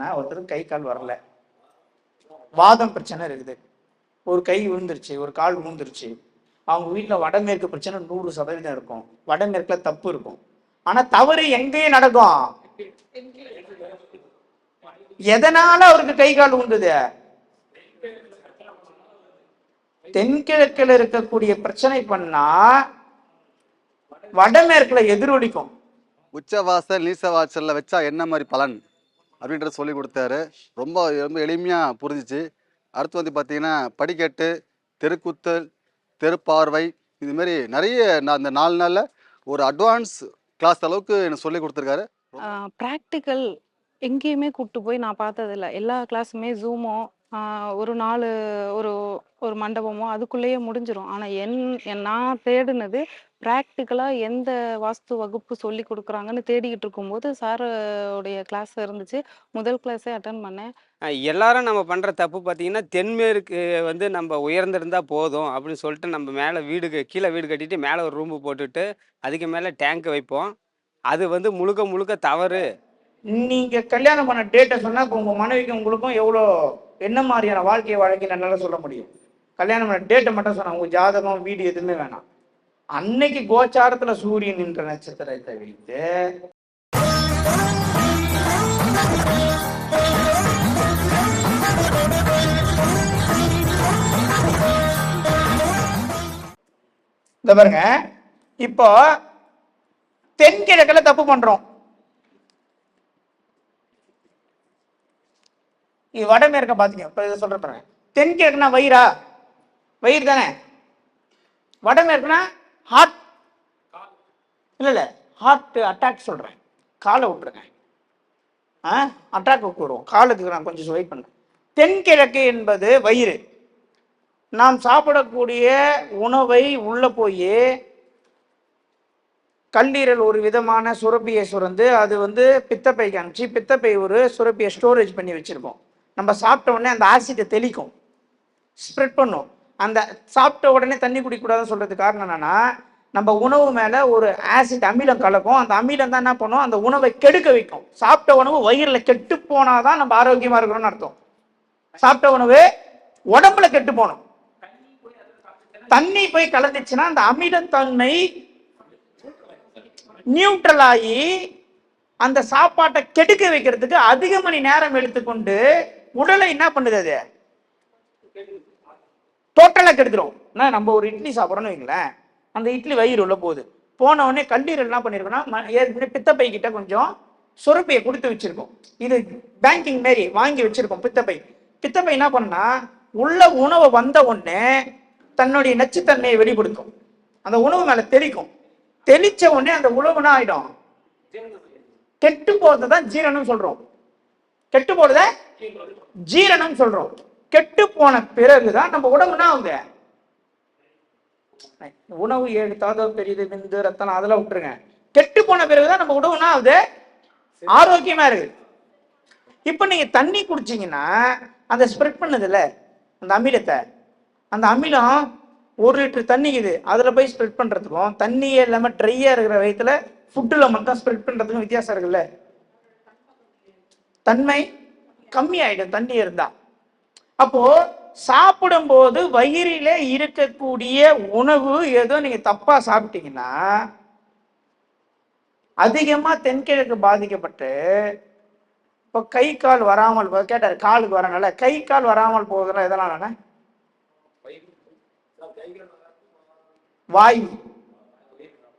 நான் ஒருத்தருக்கு கை கால் வரல. வாதம் பிரச்சனை இருக்குது. ஒரு கை விழுந்துருச்சு ஒரு கால் விழுந்துருச்சு. அவங்க வீட்டில் வடமேற்கு பிரச்சனை நூறு சதவீதம் இருக்கும். வடமேற்குல தப்பு இருக்கும். ஆனா தவறு எங்கேயும் நடக்கும். எதனால அவருக்கு கை கால் உண்டுது தென்கிழக்கில் இருக்கக்கூடிய பிரச்சனை பண்ணா வடமேற்குல எதிரொலிக்கும். உச்சவாசல் நீசவாசல்ல வச்சா என்ன மாதிரி பலன்? அப்படின்றத சொல்லி கொடுத்தாரு. ரொம்ப ரொம்ப எளிமையாக புரிஞ்சிச்சு. அடுத்து வந்து பார்த்தீங்கன்னா படிக்கட்டு தெருக்குத்தல் தெருப்பார்வை இதுமாரி நிறைய நான் அந்த நாலு நாளில் ஒரு அட்வான்ஸ் கிளாஸ் அளவுக்கு எனக்கு சொல்லி கொடுத்துருக்காரு. ப்ராக்டிக்கல் எங்கேயுமே கூப்பிட்டு போய் நான் பார்த்ததில்ல. எல்லா கிளாஸுமே ஜூமோ ஒரு நாலு ஒரு ஒரு மண்டபமோ அதுக்குள்ளேயே முடிஞ்சிரும். ஆனால் என் என் நான் தேடினது ப்ராக்டிக்கலாக எந்த வாஸ்து வகுப்பு சொல்லி கொடுக்குறாங்கன்னு தேடிக்கிட்டு இருக்கும்போது சாரோடைய கிளாஸ் இருந்துச்சு. முதல் கிளாஸே அட்டன் பண்ணேன். எல்லாரும் நம்ம பண்ணுற தப்பு பார்த்தீங்கன்னா தென்மேற்கு வந்து நம்ம உயர்ந்திருந்தா போதும் அப்படின்னு சொல்லிட்டு நம்ம மேலே வீடு க- கீழே வீடு கட்டிட்டு மேலே ஒரு ரூம்பு போட்டுட்டு அதுக்கு மேலே டேங்க் வைப்போம். அது வந்து முழுக்க முழுக்க தவறு. நீங்க கல்யாணம் பண்ண டேட்டை சொன்னா இப்போ உங்க மனைவிக்கும் உங்களுக்கும் எவ்வளோ என்ன மாதிரியான வாழ்க்கையை வாழ்க்கை என்னால சொல்ல முடியும்? கல்யாணம் பண்ண டேட்டை மட்டும் சொன்னா உங்க ஜாதகம் வீடு எதுவுமே வேணாம். அன்னைக்கு கோச்சாரத்துல சூரியன் என்ற நட்சத்திரத்தை வைத்து இந்த பாருங்க. இப்போ தென்கிழக்கில் தப்பு பண்றோம். வடமேற்க பாத்தீங்க இப்ப இதை சொல்ற பாருங்க. தென்கிழக்குனா வயிறா? வயிறு தானே? வடமேற்குனா ஹார்ட் இல்ல இல்ல. ஹார்ட் அட்டாக் சொல்றேன். காலை விட்டுருங்க. ஆ? அட்டாக் விட்டுருவோம் காலுக்கு நான் கொஞ்சம் வெயிட் பண்ணேன் தென்கிழக்கு என்பது வயிறு. நாம் சாப்பிடக்கூடிய உணவை உள்ள போய் கல்லீரல் ஒரு விதமான சுரப்பியை சுரந்து அது வந்து பித்தப்பைக்கு அனுப்பிச்சு பித்தப்பை ஒரு சுரப்பியை ஸ்டோரேஜ் பண்ணி வச்சுருப்போம். நம்ம சாப்பிட்ட உடனே அந்த ஆசிட்டை தெளிக்கும். ஸ்ப்ரெட் பண்ணும். அந்த சாப்பிட்ட உடனே தண்ணி குடிக்கக்கூடாதுன்னு சொல்கிறதுக்கு காரணம் என்னென்னா நம்ம உணவு மேலே ஒரு ஆசிட் அமிலம் கலக்கும். அந்த அமிலம் தான் என்ன பண்ணும்? அந்த உணவை கெடுக்க வைக்கும். சாப்பிட்ட உணவு வயிறில் கெட்டு போனால் தான் நம்ம ஆரோக்கியமாக இருக்கிறோம்னு அர்த்தம். சாப்பிட்ட உணவு உடம்புல கெட்டு போகணும். தண்ணி போய் கலந்துச்சுன்னா அந்த அமிலத்தன்மை நியூட்ரல் ஆகி அந்த சாப்பாட்டை கெடுக்க வைக்கிறதுக்கு அதிக மணி நேரம் எடுத்துக்கொண்டு உடலை என்ன பண்ணுது அது? டோட்டலா கெடுத்துரும். என்ன நம்ம ஒரு இட்லி சாப்பிட்றோம்னு வைங்களேன். அந்த இட்லி வயிறு உள்ள போகுது. போன உடனே கல்லீரல் என்ன பண்ணிருக்கோம்னா ஏற்கனவே பித்தப்பை கிட்ட கொஞ்சம் சுரப்பியை கொடுத்து வச்சிருக்கோம். இது பேங்கிங் மாரி வாங்கி வச்சிருக்கோம் பித்தப்பை. பித்தப்பை என்ன பண்ணா உள்ள உணவு வந்த உடனே தன்னுடைய நச்சுத்தன்மையை வெளிப்படுத்தும். அந்த உணவு மேல தெளிக்கும். தெளிச்ச உடனே அந்த உணவுனா ஆயிடும்? கெட்டு போறதுதான் ஜீரணம் சொல்றோம். கெட்டு போறத ஜீரணம் சொல்றோம். கெட்டு போன பிறகுதான் நம்ம உடம்புனா அவங்க உணவு ஏழு தாதம் பெரியது விந்து ரத்தனம் அதெல்லாம் விட்டுருங்க. கெட்டு போன பிறகுதான் நம்ம உணவுனா அது ஆரோக்கியமா இருக்கு இப்ப நீங்க தண்ணி குடிச்சீங்கன்னா அந்த ஸ்ப்ரெட் பண்ணுதுல்ல அந்த அமிலத்தை. அந்த அமிலம் ஒரு லிட்டர் தண்ணி இது அதுல போய் ஸ்ப்ரெட் பண்றதுக்கும் தண்ணியே இல்லாம ட்ரையா இருக்கிற வயத்துல ஃபுட்டுல மட்டும் ஸ்ப்ரெட் பண்றதுக்கும் வித்தியாசம் இருக்குல்ல. தன்மை கம்மி ஆயிடும் தண்ணி இருந்தா. அப்போ சாப்பிடும்போது வயிறில இருக்கக்கூடிய உணவு ஏதோ நீங்க தப்பா சாப்பிட்டீங்கன்னா அதிகமா தென்கிழக்கு பாதிக்கப்பட்டு இப்போ கை கால் வராமல் கேட்டார் கேட்டாரு காலுக்கு வரனால கை கால் வராமல் போகுதுல இதெல்லாம் வாய்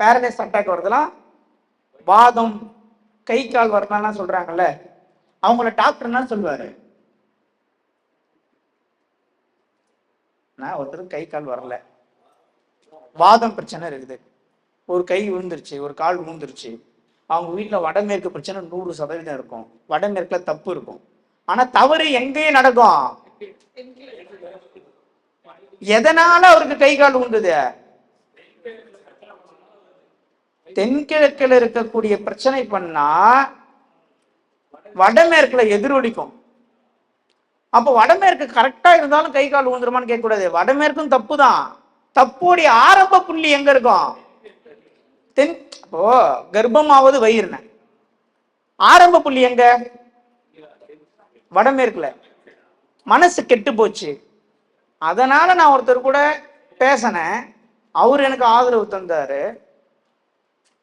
பேரலைஸ் அட்டாக் வருதுலாம் வாதம் கை கால் வரலாம் சொல்றாங்கல்ல. அவங்கள டாக்டர் சொல்லுவாரு. நான் ஒருத்தருக்கு கை கால் வரல. வாதம் பிரச்சனை இருக்குது. ஒரு கை விழுந்துருச்சு ஒரு கால் விழுந்துருச்சு. அவங்க வீட்டில் வடமேற்கு பிரச்சனை நூறு சதவீதம் இருக்கும். வடமேற்குல தப்பு இருக்கும். ஆனா தவறு எங்கேயும் நடக்கும். எதனால அவருக்கு கை கால் உண்டுது தென்கிழக்கில் இருக்கக்கூடிய பிரச்சனை பண்ணா வடமேற்குல எதிரொலிக்கும். அப்போ வடமேற்கு கரெக்டா இருந்தாலும் கை கால் ஊந்துருமான்னு கேட்கக்கூடாது. வடமேற்கும் தப்பு தான் தப்புடைய ஆரம்ப புள்ளி எங்க இருக்கும்? தென் இப்போ கர்ப்பமாவது வயிறுன ஆரம்ப புள்ளி எங்க? வடமேற்குல. மனசு கெட்டு போச்சு. அதனால நான் ஒருத்தர் கூட பேசினேன். அவர் எனக்கு ஆதரவு தந்தாரு.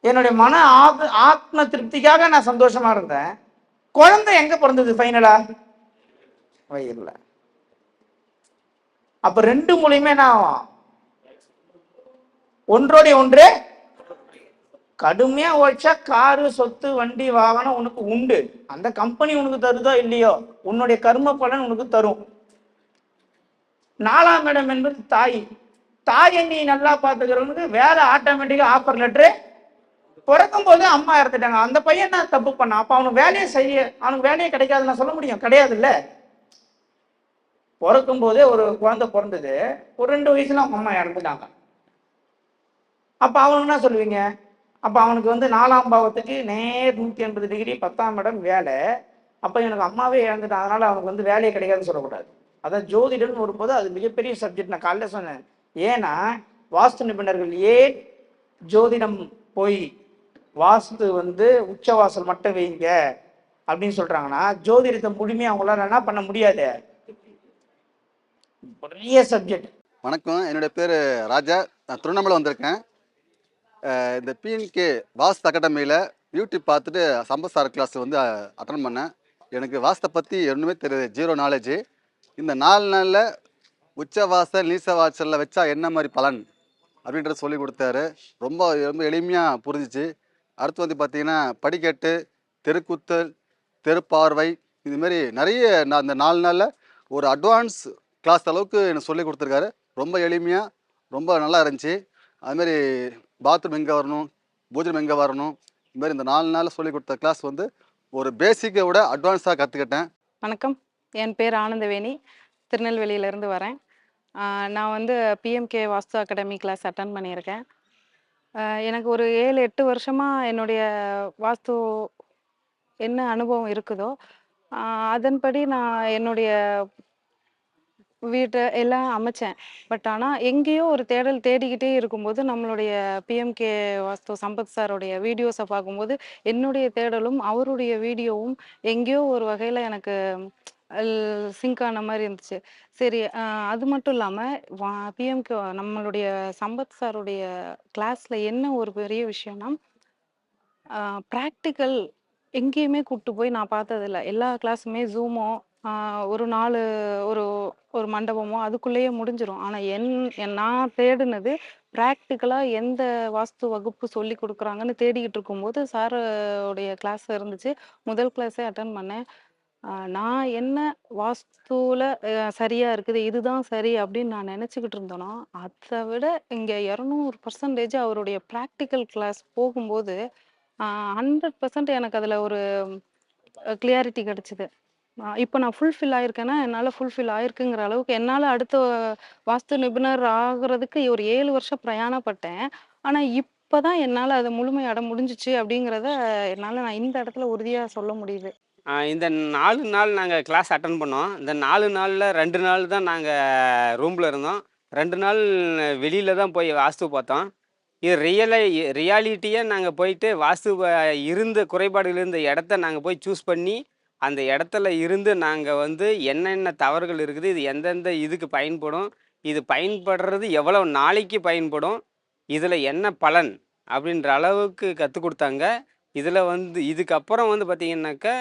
என்னுடைய மன ஆத் ஆத்ம திருப்திக்காக நான் சந்தோஷமா இருந்தேன். குழந்தை எங்க பிறந்தது ஃபைனலா வயிறுல. அப்ப ரெண்டு மூலியமே நான் ஒன்றோடைய ஒன்று. கடுமையா உழைச்சா காரு சொத்து வண்டி வாகனம் உனக்கு உண்டு. அந்த கம்பெனி உனக்கு தருதோ இல்லையோ? உன்னுடைய கர்ம பலன் உனக்கு தரும். நாலாம் இடம் என்பது தாய். தாயை நீ நல்லா பாத்துக்கிறவனுக்கு வேலை ஆட்டோமேட்டிக்கா ஆஃபர் லெட்ரு பிறக்கும் போது அம்மா இறந்துட்டாங்க. அந்த பையன் தான் தப்பு பண்ணான் அப்ப அவனுக்கு வேலையை செய்ய அவனுக்கு வேலையே கிடைக்காதுன்னு நான் சொல்ல முடியும்? கிடையாதுல்ல. பிறக்கும் போதே ஒரு குழந்தை பிறந்தது. ஒரு ரெண்டு வயசுல அவங்க அம்மா இறந்துட்டாங்க. அப்ப அவனுக்கு என்ன சொல்லுவீங்க? அப்ப அவனுக்கு வந்து நாலாம் பாவத்துக்கு நேர் நூத்தி எண்பது டிகிரி பத்தாம் இடம் வேலை. அப்ப எனக்கு அம்மாவே இறந்துட்டான் அதனால அவனுக்கு வந்து வேலையே கிடைக்காதுன்னு சொல்லக்கூடாது. அதான் ஜோதிடம்னு வரும்போது அது மிகப்பெரிய சப்ஜெக்ட் நான் காலையில் சொன்னேன். ஏன்னா வாஸ்து நிபுணர்கள் ஏன் ஜோதிடம் போய் வாஸ்து வந்து உச்ச வாசல் மட்டும் வைங்க அப்படின்னு சொல்றாங்கன்னா ஜோதிடத்தை முழுமையா அவங்களால என்ன பண்ண முடியாது? பெரிய சப்ஜெக்ட் வணக்கம். என்னுடைய பேர் ராஜா. நான் திருவண்ணாமலை வந்திருக்கேன். இந்த பிஎன்கே வாஸ்து அகாடமியில் யூடியூப் பார்த்துட்டு சம்பசார் கிளாஸ் வந்து அட்டன் பண்ணேன். எனக்கு வாஸ்தை பற்றி ஒன்றுமே தெரியாது. ஜீரோ நாலேஜு இந்த நாலு நாளில் உச்ச வாசல் நீச வாசலில் வச்சா என்ன மாதிரி பலன்? அப்படின்றத சொல்லி கொடுத்தாரு. ரொம்ப ரொம்ப எளிமையாக புரிஞ்சிச்சு. அடுத்து வந்து பார்த்தீங்கன்னா படிக்கட்டு தெருக்குத்தல் தெருப்பார்வை இதுமாரி நிறைய நான் அந்த நாலு நாளில் ஒரு அட்வான்ஸ் கிளாஸ் அளவுக்கு எனக்கு சொல்லி கொடுத்துருக்காரு. ரொம்ப எளிமையாக ரொம்ப நல்லா இருந்துச்சு. அதுமாரி பாத்ரூம் எங்கே வரணும் பூஜனம் எங்கே வரணும் இதுமாரி இந்த நாலு நாளில் சொல்லி கொடுத்த கிளாஸ் வந்து ஒரு பேசிக்கை விட அட்வான்ஸாக கற்றுக்கிட்டேன் வணக்கம். என் பேர் ஆனந்தவேணி. திருநெல்வேலியிலேருந்து வரேன். நான் வந்து PMK Vastu academy class attend பண்ணியிருக்கேன். எனக்கு ஒரு ஏழு எட்டு வருஷமாக என்னுடைய வாஸ்து என்ன அனுபவம் இருக்குதோ அதன்படி நான் என்னுடைய வீட்டை எல்லாம் அமைச்சேன். பட் ஆனால் எங்கேயோ ஒரு தேடல் தேடிக்கிட்டே இருக்கும்போது நம்மளுடைய பிஎம்கே வாஸ்து சம்பத் சாருடைய வீடியோஸை பார்க்கும்போது என்னுடைய தேடலும் அவருடைய வீடியோவும் எங்கேயோ ஒரு வகையில் எனக்கு சிங்க் ஆன மாதிரி இருந்துச்சு. சரி அது மட்டும் இல்லாமல் பிஎம்கே நம்மளுடைய சம்பத் சாருடைய கிளாஸில் என்ன ஒரு பெரிய விஷயம்னா ப்ராக்டிக்கல் எங்கேயுமே கூப்பிட்டு போய் நான் பார்த்ததில்ல. எல்லா கிளாஸுமே ஜூமோ ஒரு நாலு ஒரு ஒரு மண்டபமோ அதுக்குள்ளேயே முடிஞ்சிடும் ஆனால் என் என் நான் தேடினது ப்ராக்டிக்கலாக எந்த வாஸ்து வகுப்பு சொல்லி கொடுக்குறாங்கன்னு தேடிக்கிட்டு இருக்கும்போது சாரோடைய கிளாஸ் இருந்துச்சு. முதல் கிளாஸே அட்டன் பண்ணேன். நான் என்ன வாஸ்துவில் சரியா இருக்குது இதுதான் சரி அப்படின்னு நான் நினச்சிக்கிட்டு இருந்தேன்னா அதை விட இங்கே இரநூறு பர்சன்டேஜ் அவருடைய ப்ராக்டிக்கல் கிளாஸ் போகும்போது ஹண்ட்ரட் பர்சன்ட் எனக்கு அதில் ஒரு கிளியாரிட்டி கிடச்சிது. இப்போ நான் ஃபுல்ஃபில் ஆயிருக்கேன்னா என்னால் ஃபுல்ஃபில் ஆயிருக்குங்கிற அளவுக்கு என்னால் அடுத்த வாஸ்து நிபுணர் ஆகிறதுக்கு ஒரு ஏழு வருஷம் பிரயாணப்பட்டேன். ஆனால் இப்போ தான் என்னால் அதை முழுமையாட முடிஞ்சிச்சு அப்படிங்கிறத என்னால் நான் இந்த இடத்துல உறுதியாக சொல்ல முடியுது. இந்த நாலு நாள் நாங்கள் கிளாஸ் அட்டன் பண்ணோம். இந்த நாலு நாளில் ரெண்டு நாள் தான் நாங்கள் ரூமில் இருந்தோம். ரெண்டு நாள் வெளியில் தான் போய் வாஸ்து பார்த்தோம். இது ரியலை ரியாலிட்டியாக நாங்கள் போயிட்டு வாஸ்து இருந்த குறைபாடுகள் இருந்த இடத்த நாங்கள் போய் சூஸ் பண்ணி அந்த இடத்துல இருந்து நாங்கள் வந்து என்னென்ன தவறுகள் இருக்குது இது எந்தெந்த இதுக்கு பயன்படும் இது பயன்படுறது எவ்வளோ நாளைக்கு பயன்படும் இதில் என்ன பலன் அப்படின்ற அளவுக்கு கற்றுக் கொடுத்தாங்க. இதில் வந்து இதுக்கப்புறம் வந்து பார்த்திங்கனாக்கா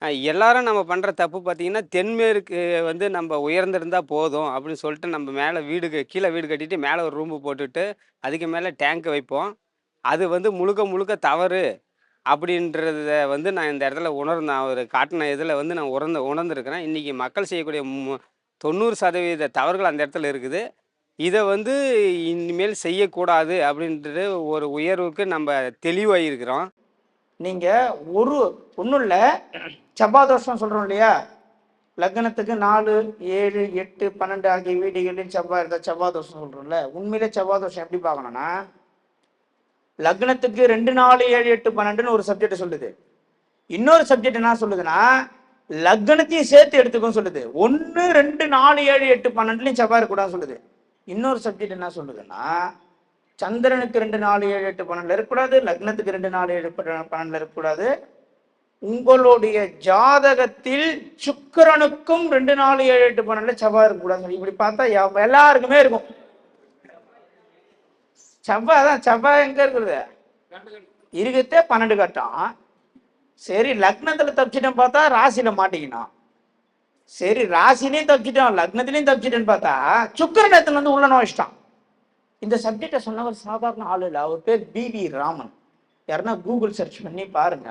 எல்லாரும் நம்ம பண்ணுற தப்பு பார்த்திங்கன்னா தென்மேற்கு வந்து நம்ம உயர்ந்திருந்தால் போதும் அப்படின்னு சொல்லிட்டு நம்ம மேலே வீடு கீழே வீடு கட்டிட்டு மேலே ஒரு ரூம்பு போட்டுட்டு அதுக்கு மேலே டேங்க் வைப்போம். அது வந்து முழுக்க முழுக்க தவறு அப்படின்றத வந்து நான் இந்த இடத்துல உணர்ந்தேன் அவர் காட்டின இதில் வந்து நான் உணர்ந்து உணர்ந்துருக்கிறேன். இன்றைக்கி மக்கள் செய்யக்கூடிய மு- தொண்ணூறு சதவீத தவறுகள் அந்த இடத்துல இருக்குது. இதை வந்து இனிமேல் செய்யக்கூடாது அப்படின்றது ஒரு உயர்வுக்கு நம்ம தெளிவாகிருக்கிறோம் நீங்க ஒரு ஒன்றும் இல்லை செவ்வாதோஷம் சொல்றோம் இல்லையா? லக்னத்துக்கு நாலு ஏழு எட்டு பன்னெண்டு ஆகிய வீடுகளில் செவ்வாய் இருந்தால் செவ்வாதோஷம் சொல்றோம்ல. உண்மையிலே செவ்வாதோஷம் எப்படி பார்க்கணும்னா லக்னத்துக்கு ரெண்டு நாலு ஏழு எட்டு பன்னெண்டுன்னு ஒரு சப்ஜெக்ட் சொல்லுது. இன்னொரு சப்ஜெக்ட் என்ன சொல்லுதுன்னா லக்னத்தையும் சேர்த்து எடுத்துக்கும் சொல்லுது. ஒன்று ரெண்டு நாலு ஏழு எட்டு பன்னெண்டுலையும் செவ்வாய் இருக்கக்கூடாதுன்னு சொல்லுது. இன்னொரு சப்ஜெக்ட் என்ன சொல்லுதுன்னா சந்திரனுக்கு ரெண்டு நாலு ஏழு எட்டு பன்னெண்டுல இருக்கக்கூடாது லக்னத்துக்கு ரெண்டு நாலு ஏழு பன்னெண்டுல இருக்கக்கூடாது. உங்களுடைய ஜாதகத்தில் சுக்கிரனுக்கும் ரெண்டு நாலு ஏழு எட்டு பன்னெண்டுல செவ்வாய் இருக்கக்கூடாது இப்படி பார்த்தா எல்லாருக்குமே இருக்கும். செவ்வாய் தான் செவ்வாய் எங்க இருக்குது? இருக்கிறதே பன்னெண்டு கட்டம் சரி லக்னத்துல தப்பிச்சிட்டேன்னு பார்த்தா ராசியில மாட்டிக்கினான் சரி ராசிலையும் தப்பிச்சிட்டான் லக்னத்திலையும் தப்பிச்சிட்டேன்னு பார்த்தா சுக்கரநேத்துல வந்து உள்ள நோயிச்சிட்டான் இந்த சப்ஜெக்டை சொன்னவர் சாதாரண ஆள் இல்லை. அவர் பேர் பிவி ராமன். யாருன்னா கூகுள் சர்ச் பண்ணி பாருங்க.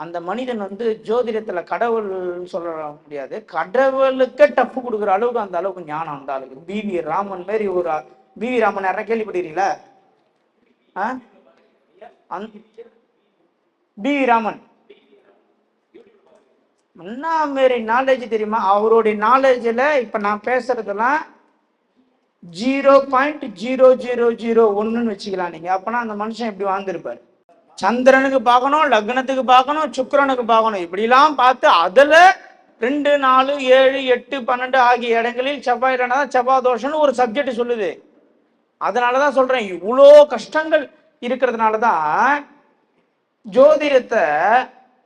அந்த மனிதன் வந்து ஜோதிடத்தில் கடவுள் சொல்ல முடியாது. கடவுளுக்கே டப்பு கொடுக்குற அளவுக்கு அந்த அளவுக்கு ஞானம் அந்த அளவுக்கு பிவி ராமன் மாரி ஒரு பிவி ராமன் யாரா கேள்விப்படுறீங்களா ஆ? பிவி ராமன். என்ன மாரி நாலேஜ் தெரியுமா? அவருடைய நாலேஜில் இப்போ நான் பேசுறதெல்லாம் zero point zero zero zero ஒன்றுன்னு வச்சுக்கலாம் நீங்கள் அப்போனா அந்த மனுஷன் இப்படி வாழ்ந்திருப்பார்? சந்திரனுக்கு பார்க்கணும் லக்னத்துக்கு பார்க்கணும் சுக்கரனுக்கு பார்க்கணும். இப்படிலாம் பார்த்து அதில் ரெண்டு நாலு ஏழு எட்டு பன்னெண்டு ஆகிய இடங்களில் செவ்வாய் தான் செவ்வாய் தோஷம்னு ஒரு சப்ஜெக்ட் சொல்லுது. அதனால தான் சொல்கிறேன் இவ்வளோ கஷ்டங்கள் இருக்கிறதுனால தான் ஜோதிடத்தை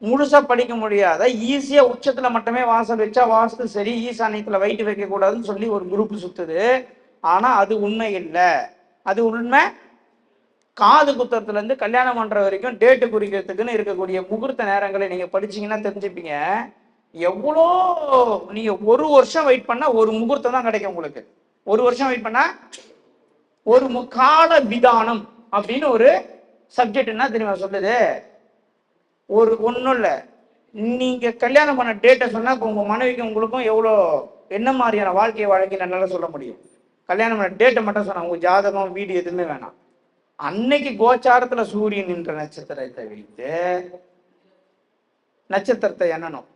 முழுசா படிக்க முடியாத ஈஸியா உச்சத்துல மட்டுமே வாசல் வச்சா வாஸ்து சரி ஈசானியத்துல வயிற்று வைக்க கூடாதுன்னு சொல்லி ஒரு குரூப் சுத்துது. ஆனால் அது உண்மை இல்லை. அது உண்மை? காது குத்தத்துலேருந்து கல்யாணம் பண்ணுற வரைக்கும் டேட்டு குறிக்கிறதுக்குன்னு இருக்கக்கூடிய முகூர்த்த நேரங்களை நீங்கள் படிச்சீங்கன்னா தெரிஞ்சுப்பீங்க. எவ்வளோ நீங்கள் ஒரு வருஷம் வெயிட் பண்ணால் ஒரு முகூர்த்தம் தான் கிடைக்கும் உங்களுக்கு. ஒரு வருஷம் வெயிட் பண்ணால் ஒரு முக்கால விதானம் அப்படின்னு ஒரு சப்ஜெக்ட் என்ன தெரியுமா சொல்லுது? ஒரு ஒன்றும் இல்லை. நீங்கள் கல்யாணம் பண்ண டேட்டை சொன்னால் இப்போ உங்கள் மனைவிக்கும் உங்களுக்கும் எவ்வளோ என்ன மாதிரியான வாழ்க்கையை வாழ்க்கை என்னால் சொல்ல முடியும்? கல்யாணம் பண்ண டேட்டை மட்டும் சொன்னாங்க உங்க ஜாதகம் வீடு எதுவுமே வேணாம். அன்னைக்கு கோச்சாரத்துல சூரியன் என்ற நட்சத்திரத்தை வைத்து நட்சத்திரத்தை எண்ணணும்.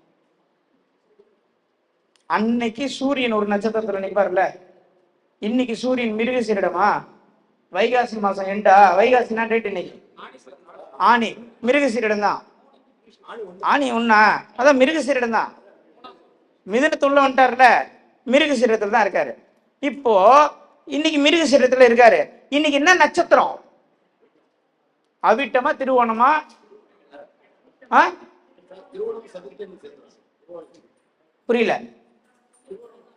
அன்னைக்கு சூரியன் ஒரு நட்சத்திரத்துல நிற்பார்ல இன்னைக்கு சூரியன் மிருகசீரிடமா வைகாசி மாசம் எண்டா? வைகாசினா டேட் இன்னைக்கு? ஆணி மிருகசீரிடம் தான். ஆணி ஒண்ணா? அதான் மிருகசீரிடம் தான். மிதனத்துள்ள வந்துட்டார்ல. மிருகசீரத்தில் தான் இருக்காரு. இப்போ இன்னைக்கு மிருக சீரத்தில் இருக்காரு. இன்னைக்கு என்ன நட்சத்திரம்? அவிட்டமா திருவோணமா? ஆ? புரியல.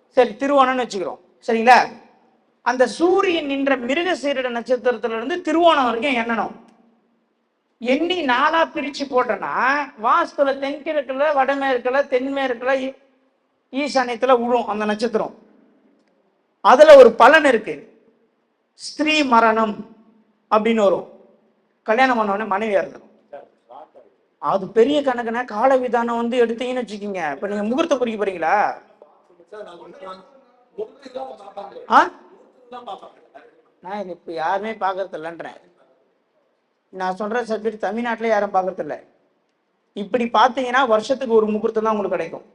சரி திருவோணம்னு வச்சுக்கிறோம். சரிங்களா? அந்த சூரியன் நின்ற மிருக சீரட நட்சத்திரத்துல இருந்து திருவோணம் வரைக்கும் எண்ணணும். எண்ணி நாளா பிரிச்சு போட்டோன்னா வாஸ்துல தென்கிழக்குல வடமேற்குல தென்மேற்குல ஈ- ஈசானியத்துல விழும் அந்த நட்சத்திரம். அதில் ஒரு பலன் இருக்கு. ஸ்திரீ மரணம் அப்படின்னு வரும். கல்யாணம் பண்ண மனைவி இறந்துடும் அது பெரிய கணக்குனா கால விதானம் வந்து எடுத்தீங்கன்னு வச்சுக்கோங்க. இப்போ நீங்கள் முகூர்த்தம் குறிக்க போறீங்களா? ஆ? நான் இப்போ யாருமே பார்க்கறதில்லன்றேன் இல்லைன்றேன். நான் சொல்ற சப்ஜெக்ட் தமிழ்நாட்டில் யாரும் பார்க்கறதில்ல இப்படி பார்த்தீங்கன்னா வருஷத்துக்கு ஒரு முகூர்த்தம் தான் உங்களுக்கு கிடைக்கும்.